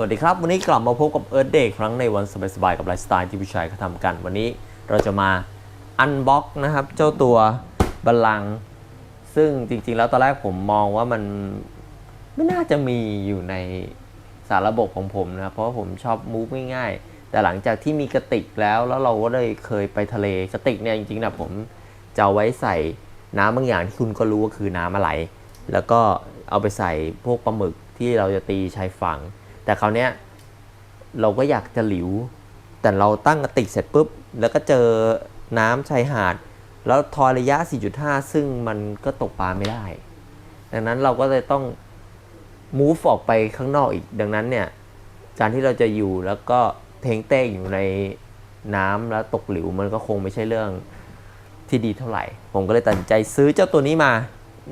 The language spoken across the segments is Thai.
สวัสดีครับ วันนี้กลับมาพบกับเอิร์ธเดย์ครั้งในวันสบายๆกับไลฟ์สไตล์ที่ผู้ชายเขาทำกัน วันนี้เราจะมาอันบ็อกนะครับ เจ้าตัวบัลลัง ซึ่งจริงๆ แล้วตอนแรกผมมองว่ามันไม่น่าจะมีอยู่ในสารระบบของผมนะครับ เพราะผมชอบมูฟง่ายๆ แต่หลังจากที่มีกระติกแล้วแล้วเราก็ได้เคยไปทะเลกระติกเนี่ยจริงๆนะผมจะเอาไว้ใส่น้ำบางอย่างที่คุณก็รู้ว่าคือน้ำอะไร แล้วก็เอาไปใส่พวกปลาหมึกที่เราจะตีชายฝั่ง แต่คราวเนี้ยเราก็อยากจะหลิว แต่เราตั้งกระติกเสร็จปุ๊บ แล้วก็เจอน้ำชายหาด แล้วทอยระยะ 4.5 ซึ่งมันก็ตกปลาไม่ได้ ดังนั้นเราก็เลยต้อง move ออกไปข้างนอกอีก ดังนั้นเนี่ย การที่เราจะอยู่แล้วก็เทงเต้อยู่ในน้ำแล้วตกหลิวมันก็คงไม่ใช่เรื่องที่ดีเท่าไหร่ ผมก็เลยตัดใจซื้อเจ้าตัวนี้มา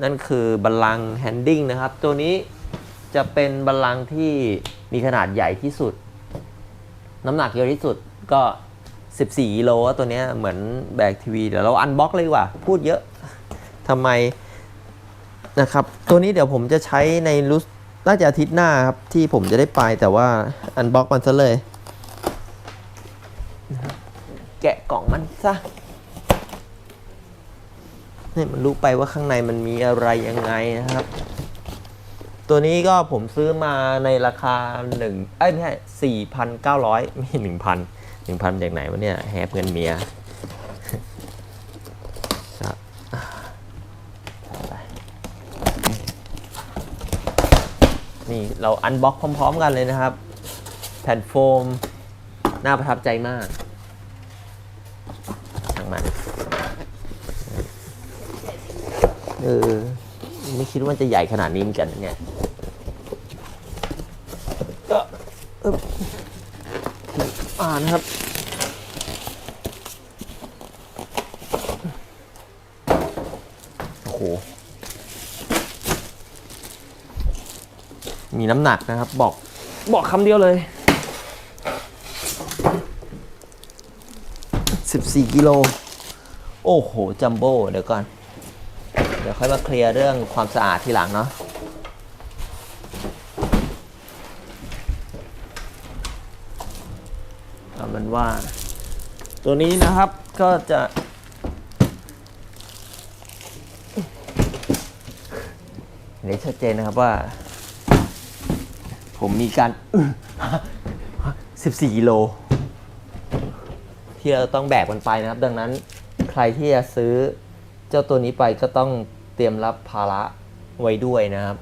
นั่นคือบัลลังแฮนดิ้งนะครับ ตัวนี้ จะเป็นบัลลังก์ที่มีขนาดใหญ่ที่สุด น้ำหนักเยอะที่สุดก็ 14กิโลตัวเนี้ยเหมือนแบกทีวี เดี๋ยวเราอันบ็อกเลยดีกว่า พูดเยอะทำไมนะครับ ตัวนี้เดี๋ยวผมจะใช้ในรู้น่าจะอาทิตย์หน้าครับ ที่ผมจะได้ไปแต่ว่าอันบ็อกมันซะเลย แกะกล่องมันซะให้มันรู้ไปว่าข้างในมันมีอะไรยังไงนะครับ ตัวนี้ก็ผมซื้อมาในราคาหนึ่งเอ้ยไม่ใช่สี่พันเก้าร้อยไม่หนึ่งพันหนึ่งพันจากไหนวะเนี่ยแฮปเงินเมียนี่เราอันบ็อกพร้อม ๆ กันเลยนะครับ แผ่นโฟม น่าประทับใจมากทางมันเออไม่คิดว่ามันจะใหญ่ขนาดนี้เหมือนกันนะเนี่ย ก็อึ๊บ อ่านะครับ โอ้โห มีน้ำหนักนะครับ บอกบอกคำเดียวเลย 14 กิโล โอ้โห จัมโบ้ เดี๋ยวก่อน เดี๋ยวค่อยมาเคลียร์เรื่องความสะอาดทีหลังเนาะ เอาเป็น ว่า ตัวนี้นะครับก็จะเห็นได้ชัดเจนนะครับว่า ผมมีการ 14กิโลที่เราต้องแบกมันไปนะครับ ดังนั้นใครที่จะซื้อเจ้าตัวนี้ไปก็ต้องเตรียมรับภาระไว้ด้วยนะครับ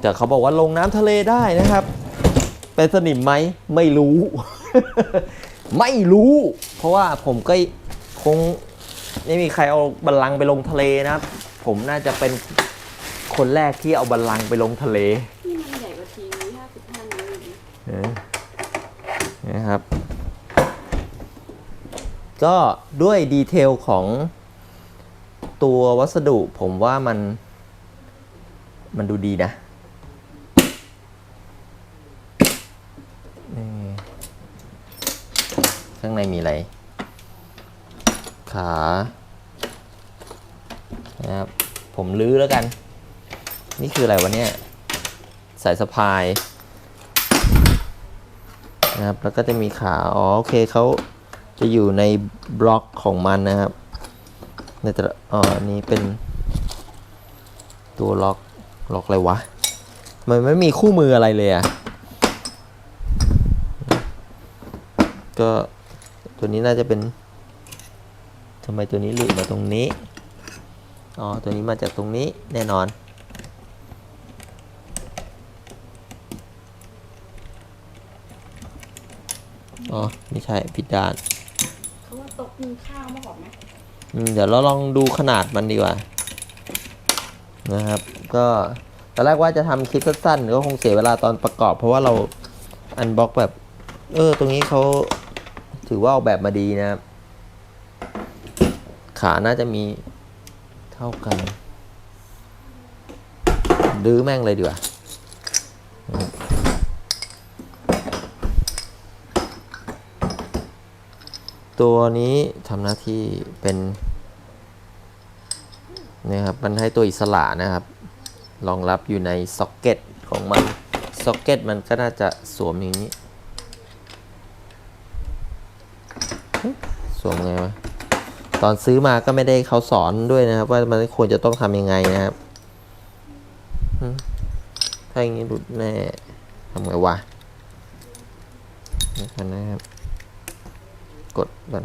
แต่เขาบอกว่าลงน้ำทะเลได้นะครับ เป็นสนิมไหมไม่รู้ ไม่รู้ เพราะว่าผมก็คงไม่มีใครเอาบัลลังก์ไปลงทะเลนะครับ ผมน่าจะเป็นคนแรกที่เอาบัลลังก์ไปลงทะเลนี่มันใหญ่กว่าทีวี55นิ้วอีกเออนะครับ ก็ด้วยดีเทลของตัววัสดุผมว่ามันมันดูดีนะ ข้างในมีอะไร ขานะครับผมลื้อแล้วกัน นี่คืออะไรวะเนี่ย สายสะพายนะครับแล้วก็จะมีขา อ๋อ โอเคเขาจะอยู่ในบล็อกของมันนะครับในแต่อ๋ออันนี้เป็นตัวล็อกล็อกอะไรวะ มันไม่มีคู่มืออะไรเลยอะ่ะก็ ตัวนี้น่าจะเป็นทำไมตัวนี้หลุดมาตรงนี้ อ๋อ ตัวนี้มาจากตรงนี้แน่นอน อ๋อ ไม่ใช่ผิดด้านเขาว่าโต๊ะกินข้าวมาก่อนไหมอืมเดี๋ยวเราลองดูขนาดมันดีกว่า นะครับ ก็ตอนแรกว่าจะทำคลิปสั้นๆก็คงเสียเวลาตอนประกอบ เพราะว่าเราอันบ็อกแบบ เออ ตรงนี้เขา ถือว่าออกแบบมาดีนะครับ ขาน่าจะมีเท่ากันดื้อแม่งเลยดีกว่าตัวนี้ทำหน้าที่เป็นนะครับมันให้ตัวอิสระนะครับรองรับอยู่ในซ็อกเก็ตของมัน ซ็อกเก็ตมันก็น่าจะสวมอย่างนี้เอ๊ะ สวมไงวะตอนซื้อมาก็ไม่ได้เขาสอนด้วยนะครับ ว่ามันควรจะต้องทำยังไงนะครับถ้าอย่างนี้หลุดแน่ทำไงวะอันนะครับกดก่อน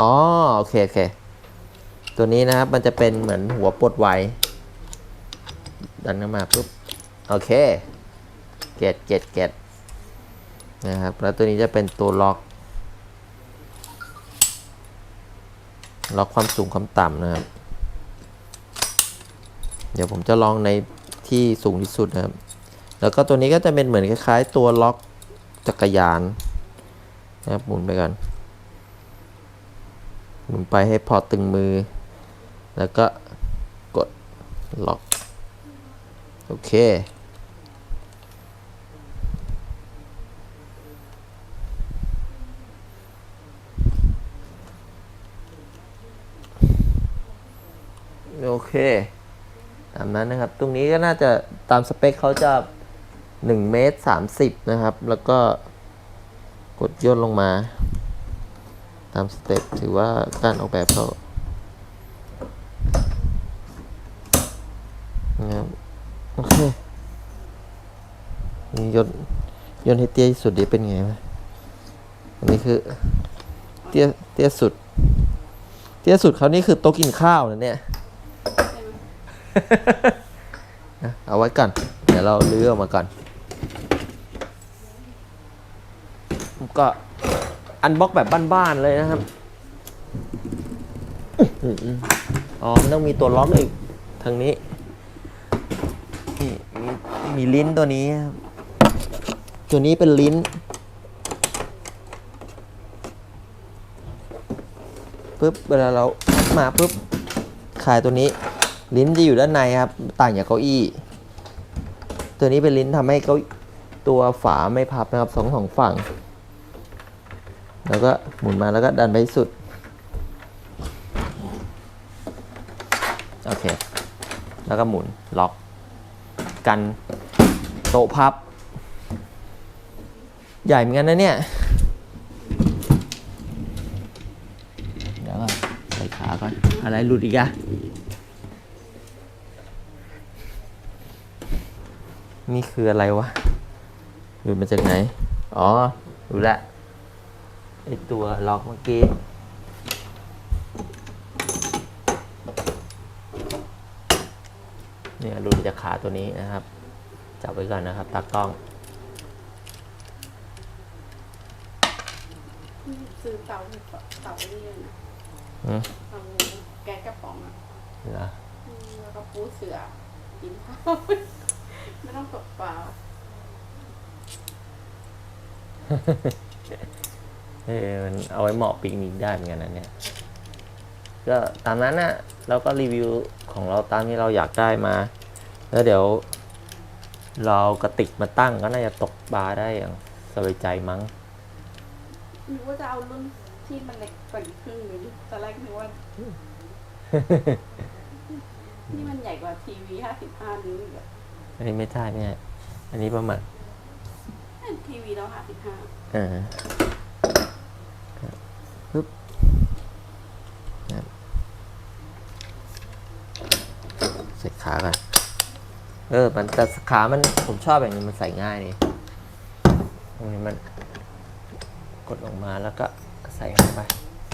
อ๋อโอเคโอเค ตัวนี้นะครับมันจะเป็นเหมือนหัวปลดไวดันเข้ามาปุ๊บโอเคเกตเกตเกตนะครับแล้วตัวนี้จะเป็นตัวล็อก ล็อกความสูงความต่ำนะครับ เดี๋ยวผมจะลองในที่สูงที่สุดนะครับ แล้วก็ตัวนี้ก็จะเป็นเหมือนคล้ายๆ ตัวล็อกจักรยานนะครับหมุนไปก่อนหมุนไปให้พอตึงมือ แล้วก็กดล็อก โอเค โอเค ตามนั้นนะครับ ตรงนี้ก็น่าจะตามสเปคเขาจะ1เมตร30 นะครับ แล้วก็กดย่นลงมา ตามสเต็ปถือว่าการออกแบบเขานะครับโอเคย่นย่นให้เตี้ยสุดดีเป็นไงวะอันนี้คือเตี้ยเตี้ยสุด เตี้ยสุดเขานี่คือโต๊ะกินข้าวนะเนี่ย นะเอาไว้ก่อน เดี๋ยวเราเลื้อออกมาก่อนก็อันบ็อกแบบบ้านๆเลยนะครับอ๋อมันต้องมีตัวล็อกอีกทางนี้นี่มีลิ้นตัวนี้ครับตัวนี้เป็นลิ้นปุ๊บเวลาเรามาปุ๊บคลายตัวนี้ ลิ้นจะอยู่ด้านในครับ ต่างจากเก้าอี้ ตัวนี้เป็นลิ้นทำให้เก้าตัวฝาไม่พับนะครับสองสองฝั่ง แล้วก็หมุนมาแล้วก็ดันไปสุด โอเค แล้วก็หมุนล็อก กันโต๊ะพับ ใหญ่เหมือนกันนะเนี่ยเดี๋ยวก่อนใส่ขาก่อน อะไรหลุดอีกอะ นี่คืออะไรวะ หลุดมาจากไหน อ๋อ รู้ละ ไอตัวล็อกเมื่อกี้ เนี่ยหลุดมาจากขาตัวนี้นะครับ จับไว้ก่อนนะครับ ตากล้อง ซื้อเตาเตานี่เลยนะอืมเตาแก๊สกระป๋องอะเหรอ อืมแล้วก็ปูเสือกินข้าว ไม่ต้องตกเปล่า เออมันเอาไว้เหมาะปิกนิกได้เหมือนกันนะเนี่ย ก็ตามนั้นนะเราก็รีวิวของเราตามที่เราอยากได้มา แล้วเดี๋ยว เรากระติกมาตั้งก็น่าจะตกปลาได้อย่างสบายใจมั้งนึกว่าจะเอารุ่นที่มันเล็กกว่านี้ครึ่งหนึงตอนแรกนึกว่า นี่มันใหญ่กว่าทีวีห้าสิบห้านิ้วอีกอะ อันนี้ไม่ใช่เนี่ยอันนี้ประมาณนั่นทีวีเราห้าสิบห้าเออปึ๊บครับใส่ขาก่อนเออ มันแต่ขามันผมชอบแบบนี้มันใส่ง่ายนี่ตรงนี้มันกดออกมาแล้วก็ใส่เข้าไป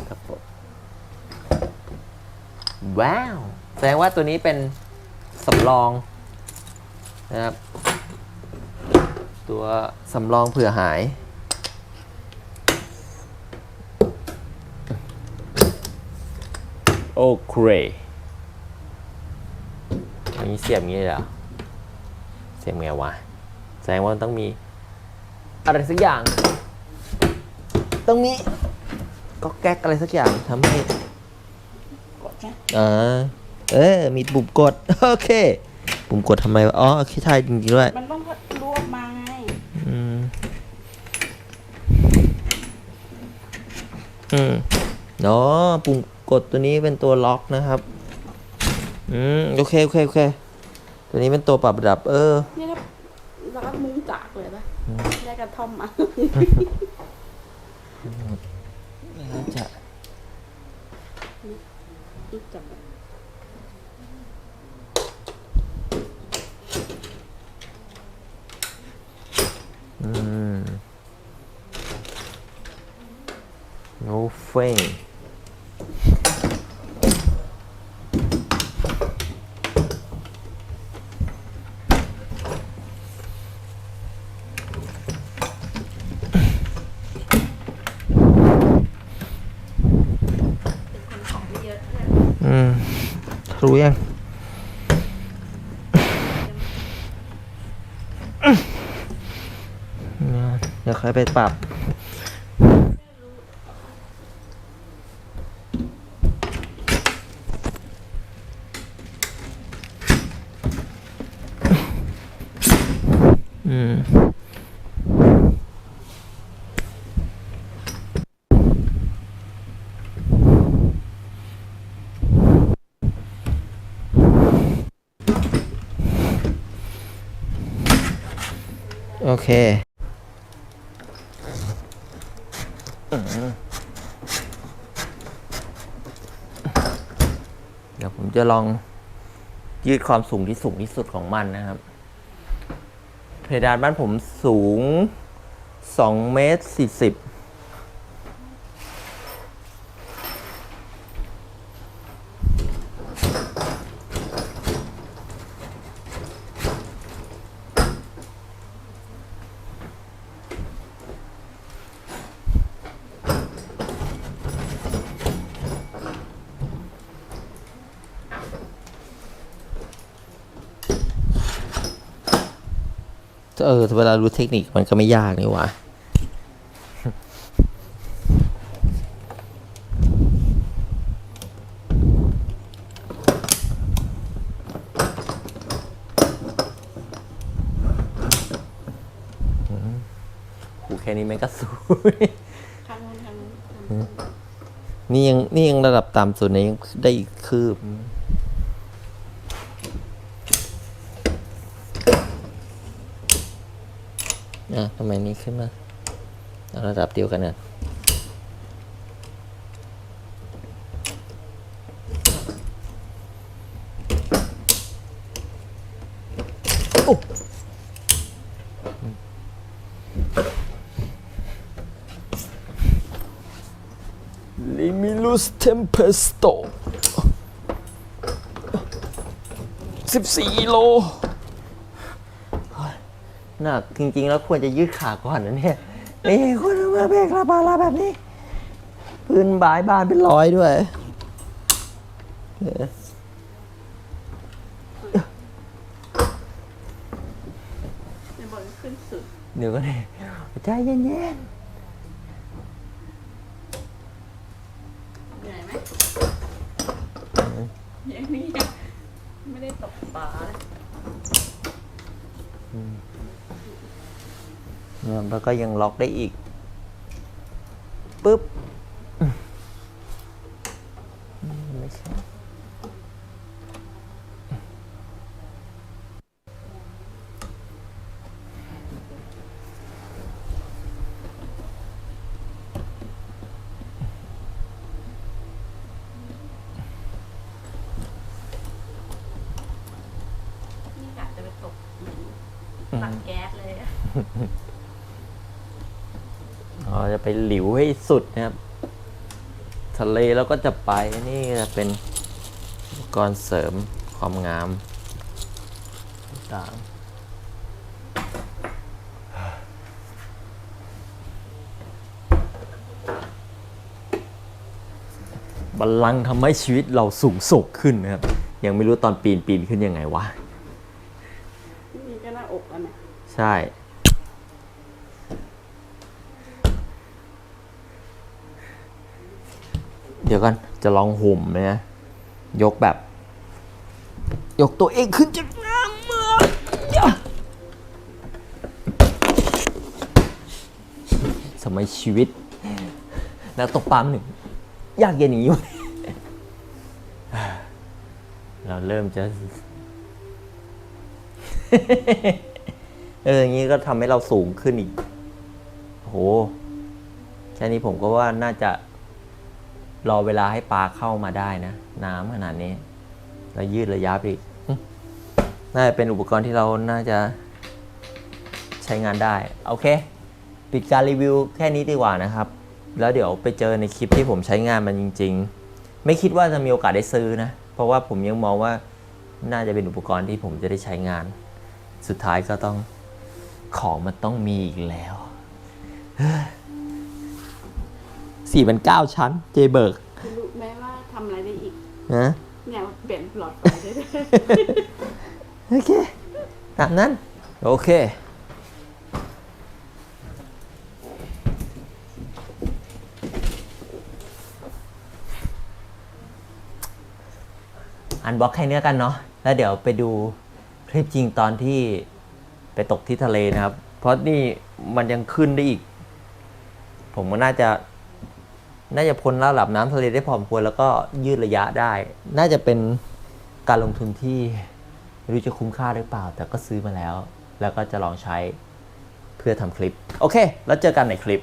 ครับผมว้าว แสดงว่าตัวนี้เป็นสำรอง นะครับ ตัวสำรองเผื่อหาย โอเคอันนี้เสียบอย่างนี้เลยเหรอ เสียบไงวะ แสดงว่ามันต้องมี อะไรสักอย่าง ต้องมีก็แก๊กอะไรสักอย่างทำให้ กดนะ อ่า เออ มีปุ่มกด โอเค ปุ่มกดทำไมวะอ๋อโอเคใช่จริงๆด้วยมันต้องรวบมาไงอืมอืมเนาะปุ่มกดตัวนี้เป็นตัวล็อกนะครับ อืมโอเคโอเคโอเค ตัวนี้เป็นตัวปรับระดับ เออเนี่ยถ้ามุ้งจากเลยปะได้กระท่อมมาแล้วจะรู้จัก อืม no fame เป็นคนของไม่เยอะเนี่ยอืม รู้ยังเดี๋ยวค่อยไปปรับ โอเคเดี๋ยวผมจะลองยืดความสูงที่สูงที่สุดของมันนะครับ เพดานบ้านผมสูง2เมตร40 เออเวลารู้เทคนิคมันก็ไม่ยากนี่หว่าหูแค่นี้มันก็สูงข้างนู้นข้างนู้นข้างนู้นนี่ยังนี่ยังระดับต่ำสุดนะยังได้อีกคืบ อะทำไมนี่ขึ้นมาเอาระดับเดียวกันเนี่ยโอ้ลิมิลุสเทมเพสโตสิบสี่โล หนักจริง ๆ แล้วควรจะยืดขาก่อนนะเนี่ยนี่คนมาเบรกลาบาลาแบบนี้ พื้นบายบานเป็นร้อยด้วยเออในบนขึ้นสุด เดี๋ยวก็เนี่ยใจเย็นเหนื่อยไหมย่างนี้ยังไม่ได้ตกปลาเลยๆ เนี่ยแล้วก็ยังล็อกได้อีกปึ๊บอืมไม่ใช่นี่กะจะไปตกหลังแก๊สเลย อะอ๋อจะไปหลิวให้สุดนะครับ ทะเลแล้วก็จะไปนี่จะเป็นอุปกรณ์เสริมความงามต่างๆบัลลังก์ทำให้ชีวิตเราสูงส่งขึ้นนะครับ ยังไม่รู้ตอนปีนปีนขึ้นยังไงวะ นี่ก็หน้าอกแล้วนะ ใช่ ดี๋ยวกันจะลองห่มนะ ยกแบบ ยกตัวเองขึ้นจากน้ำเมื่อสมัยชีวิต แล้วตกปลาหนึ่ง ยากเย็นอย่างนี้วะเราเริ่มจะ เอออย่างนี้ก็ทำให้เราสูงขึ้นอีกโหแค่นี้ผมก็ว่าน่าจะ รอเวลาให้ปลาเข้ามาได้นะ น้ำขนาดนี้ แล้วยืดระยะไปอีกน่าจะเป็นอุปกรณ์ที่เราน่าจะใช้งานได้ โอเค ปิดการรีวิวแค่นี้ดีกว่านะครับ แล้วเดี๋ยวไปเจอในคลิปที่ผมใช้งานมันจริง ๆ ไม่คิดว่าจะมีโอกาสได้ซื้อนะ เพราะว่าผมยังมองว่าน่าจะเป็นอุปกรณ์ที่ผมจะได้ใช้งาน สุดท้ายก็ต้องของมันต้องมีอีกแล้ว สี่เป็นเก้าชั้น เจเบิร์กคุณรู้ไหมว่าทำอะไรได้อีก นะเนี่ยเปลี่ยนหลอดไฟได้ด้วยโอเคตามนั้น โอเค อันบล็อกแค่นี้กันเนาะแล้วเดี๋ยวไปดูคลิปจริงตอนที่ไปตกที่ทะเลนะครับ เพราะนี่มันยังขึ้นได้อีก ผมก็น่าจะ น่าจะพ้นระดับน้ำทะเลได้พอสมควรแล้วก็ยืดระยะได้ น่าจะเป็นการลงทุนที่ไม่รู้จะคุ้มค่าหรือเปล่า แต่ก็ซื้อมาแล้ว แล้วก็จะลองใช้เพื่อทำคลิป โอเค แล้วเจอกันในคลิป